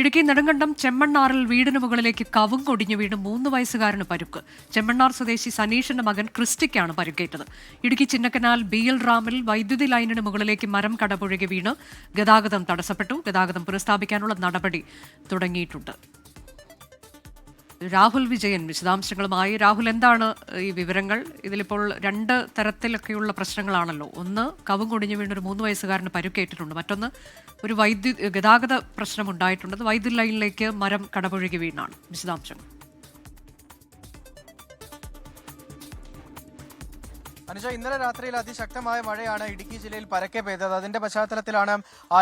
ഇടുക്കി നെടുങ്കണ്ടം ചെമ്മണ്ണാറിൽ വീടിന് മുകളിലേക്ക് കവുങ്ങൊടിഞ്ഞു വീണ് മൂന്ന് വയസ്സുകാരന് പരുക്ക്. ചെമ്മണ്ണാർ സ്വദേശി സനീഷിന്റെ മകൻ ക്രിസ്റ്റിക്കാണ് പരുക്കേറ്റത്. ഇടുക്കി ചിന്നക്കനാൽ ബി എൽ റാമിൽ വൈദ്യുതി ലൈനിന് മുകളിലേക്ക് മരം കടപുഴകി വീണ് ഗതാഗതം തടസ്സപ്പെട്ടു. ഗതാഗതം പുനഃസ്ഥാപിക്കാനുള്ള നടപടി തുടങ്ങിയിട്ടുണ്ട്. രാഹുൽ വിജയൻ വിശദാംശങ്ങളുമായി. രാഹുൽ എന്താണ് ഈ വിവരങ്ങൾ? ഇതിലിപ്പോൾ രണ്ട് തരത്തിലൊക്കെയുള്ള പ്രശ്നങ്ങളാണല്ലോ. ഒന്ന് കവും കൊടിഞ്ഞു വീണ് ഒരു മൂന്ന് വയസ്സുകാരന് പരുക്കേറ്റിട്ടുണ്ട്. മറ്റൊന്ന് ഒരു വൈദ്യുതി ഗതാഗത പ്രശ്നം ഉണ്ടായിട്ടുണ്ട്. അത് വൈദ്യുതി ലൈനിലേക്ക് മരം കടപുഴകി വീണാണ്. വിശദാംശങ്ങൾ. അനുജ ഇന്നലെ രാത്രിയിൽ അതിശക്തമായ മഴയാണ് ഇടുക്കി ജില്ലയിൽ പരക്കെ പെയ്തത്. അതിന്റെ പശ്ചാത്തലത്തിലാണ്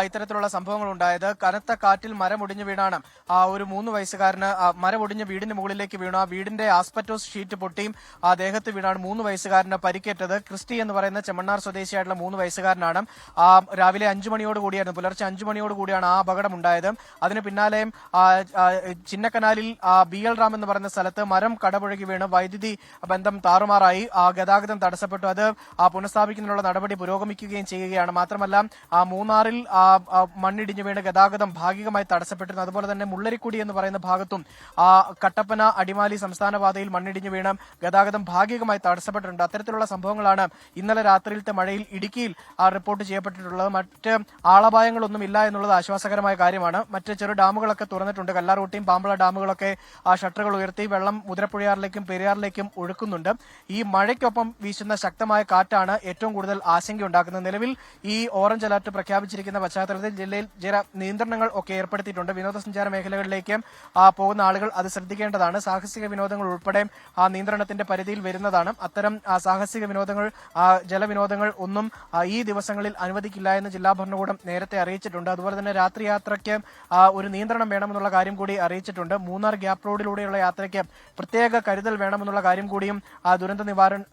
ഇത്തരത്തിലുള്ള സംഭവങ്ങൾ ഉണ്ടായത് കനത്ത കാറ്റിൽ മരമൊടിഞ്ഞു വീണാണ് ആ ഒരു മൂന്ന് വയസ്സുകാരന് മരമൊടിഞ്ഞ് വീടിന് മുകളിലേക്ക് വീണു. ആ വീടിന്റെ ആസ്പെറ്റോസ് ഷീറ്റ് പൊട്ടിയും ആ ദേഹത്ത് വീണാണ് മൂന്ന് വയസ്സുകാരന് പരിക്കേറ്റത്. ക്രിസ്റ്റി എന്ന് പറയുന്ന ചെമ്മണ്ണാർ സ്വദേശിയായിട്ടുള്ള മൂന്ന് വയസ്സുകാരനാണ് ആ രാവിലെ അഞ്ചു മണിയോട് കൂടിയായിരുന്നു പുലർച്ചെ അഞ്ചു മണിയോട് കൂടിയാണ് ആ അപകടം ഉണ്ടായത്. അതിന് ആ, ചിന്നക്കനാലിൽ ബി എൽ റാം എന്ന് പറയുന്ന സ്ഥലത്ത് മരം കടപുഴകി വീണ് വൈദ്യുതി ബന്ധം താറുമാറായി. ആ ഗതാഗതം തടസ്സപ്പെട്ടു. അത് ആ പുനഃസ്ഥാപിക്കുന്നതിനുള്ള നടപടി പുരോഗമിക്കുകയും ചെയ്യുകയാണ്. മാത്രമല്ല ആ മൂന്നാറിൽ മണ്ണിടിഞ്ഞു വീണ് ഗതാഗതം ഭാഗികമായി തടസ്സപ്പെട്ടിരുന്നു. അതുപോലെ തന്നെ മുള്ളരിക്കുടി എന്ന് പറയുന്ന ഭാഗത്തും കട്ടപ്പന അടിമാലി സംസ്ഥാന പാതയിൽ മണ്ണിടിഞ്ഞു വീണ് ഗതാഗതം ഭാഗികമായി തടസ്സപ്പെട്ടിട്ടുണ്ട്. അത്തരത്തിലുള്ള സംഭവങ്ങളാണ് ഇന്നലെ രാത്രിയിലത്തെ മഴയിൽ ഇടുക്കിയിൽ റിപ്പോർട്ട് ചെയ്യപ്പെട്ടിട്ടുള്ളത്. മറ്റ് ആളപായങ്ങളൊന്നും ഇല്ല എന്നുള്ളത് ആശ്വാസകരമായ കാര്യമാണ്. മറ്റ് ചെറു ഡാമുകളൊക്കെ തുറന്നിട്ടുണ്ട്. കല്ലാറൂട്ടിയും പാമ്പള ഡാമുകളൊക്കെ ആ ഷട്ടറുകൾ ഉയർത്തി വെള്ളം മുതിരപ്പുഴയാറിലേക്കും പെരിയാറിലേക്കും ഒഴുക്കുന്നുണ്ട്. ഈ മഴയ്ക്കൊപ്പം വീശുന്ന ശക്തമായ കാറ്റാണ് ഏറ്റവും കൂടുതൽ ആശങ്കയുണ്ടാക്കുന്നത്. നിലവിൽ ഈ ഓറഞ്ച് അലർട്ട് പ്രഖ്യാപിച്ചിരിക്കുന്ന പശ്ചാത്തലത്തിൽ ജില്ലയിൽ ചില നിയന്ത്രണങ്ങൾ ഒക്കെ ഏർപ്പെടുത്തിയിട്ടുണ്ട്. വിനോദസഞ്ചാര മേഖലകളിലേക്ക് പോകുന്ന ആളുകൾ അത് ശ്രദ്ധിക്കേണ്ടതാണ്. സാഹസിക വിനോദങ്ങൾ ഉൾപ്പെടെ ആ നിയന്ത്രണത്തിന്റെ പരിധിയിൽ വരുന്നതാണ്. അത്തരം സാഹസിക വിനോദങ്ങൾ ജലവിനോദങ്ങൾ ഒന്നും ഈ ദിവസങ്ങളിൽ അനുവദിക്കില്ല എന്ന് ജില്ലാ ഭരണകൂടം നേരത്തെ അറിയിച്ചിട്ടുണ്ട്. അതുപോലെ തന്നെ രാത്രി യാത്രയ്ക്ക് ഒരു നിയന്ത്രണം വേണമെന്നുള്ള കാര്യം കൂടി അറിയിച്ചിട്ടുണ്ട്. മൂന്നാർ ഗ്യാപ് റോഡിലൂടെയുള്ള യാത്രയ്ക്ക് പ്രത്യേക കരുതൽ വേണമെന്നുള്ള കാര്യം കൂടിയും ദുരന്ത നിവാരണ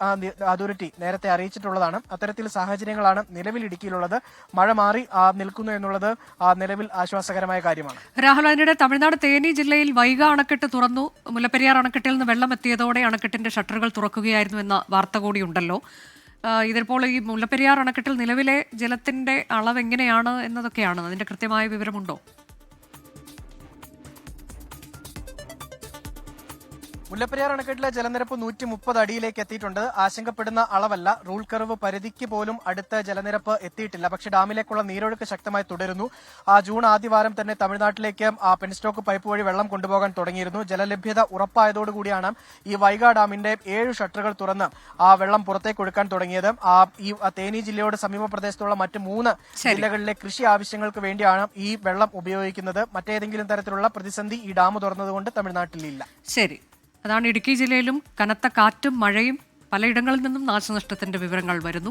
അതോറിറ്റി അതോറിറ്റി നേരത്തെ അറിയിച്ചിട്ടുള്ളതാണ്. അത്തരത്തിൽ സാഹചര്യങ്ങളാണ് നിലവിൽ ഇടുക്കിയിലുള്ളത്. മഴ മാറി നിൽക്കുന്നു എന്നുള്ളത് നിലവിൽ ആശ്വാസകരമായ കാര്യമാണ്. രാഹുൽ അതിനിടെ തമിഴ്നാട് തേനി ജില്ലയിൽ വൈഗ അണക്കെട്ട് തുറന്നു. മുല്ലപ്പെരിയാർ അണക്കെട്ടിൽ നിന്ന് വെള്ളം എത്തിയതോടെ അണക്കെട്ടിന്റെ ഷട്ടറുകൾ തുറക്കുകയായിരുന്നു എന്ന വാർത്ത കൂടിയുണ്ടല്ലോ. ഇതിപ്പോൾ ഈ മുല്ലപ്പെരിയാർ അണക്കെട്ടിൽ നിലവിലെ ജലത്തിന്റെ അളവ് എങ്ങനെയാണ് എന്നതൊക്കെയാണ്. അതിന്റെ കൃത്യമായ വിവരമുണ്ടോ? മുല്ലപ്പെരിയാർ അണക്കെട്ടിലെ ജലനിരപ്പ് നൂറ്റി മുപ്പത് അടിയിലേക്ക് എത്തിയിട്ടുണ്ട്. ആശങ്കപ്പെടുന്ന അളവല്ല. റൂൾ കർവ് പരിധിക്ക് പോലും അടുത്ത ജലനിരപ്പ് എത്തിയിട്ടില്ല. പക്ഷേ ഡാമിലേക്കുള്ള നീരൊഴുക്ക് ശക്തമായി തുടരുന്നു. ആ ജൂൺ ആദ്യവാരം തന്നെ തമിഴ്നാട്ടിലേക്ക് ആ പെൻസ്റ്റോക്ക് പൈപ്പ് വഴി വെള്ളം കൊണ്ടുപോകാൻ തുടങ്ങിയിരുന്നു. ജലലഭ്യത ഉറപ്പായതോടുകൂടിയാണ് ഈ വൈഗ ഡാമിന്റെ ഏഴ് ഷട്ടറുകൾ തുറന്ന് ആ വെള്ളം പുറത്തേക്ക് ഒഴുക്കാൻ തുടങ്ങിയത്. ആ ഈ തേനി ജില്ലയോട് സമീപ പ്രദേശത്തുള്ള മറ്റ് മൂന്ന് ജില്ലകളിലെ കൃഷി ആവശ്യങ്ങൾക്ക് വേണ്ടിയാണ് ഈ വെള്ളം ഉപയോഗിക്കുന്നത്. മറ്റേതെങ്കിലും തരത്തിലുള്ള പ്രതിസന്ധി ഈ ഡാം തുറന്നതുകൊണ്ട് തമിഴ്നാട്ടിലില്ല. ശരി. അതാണ് ഇടുക്കി ജില്ലയിലും കനത്ത കാറ്റും മഴയും പലയിടങ്ങളിൽ നിന്നും നാശനഷ്ടത്തിന്റെ വിവരങ്ങൾ വരുന്നു.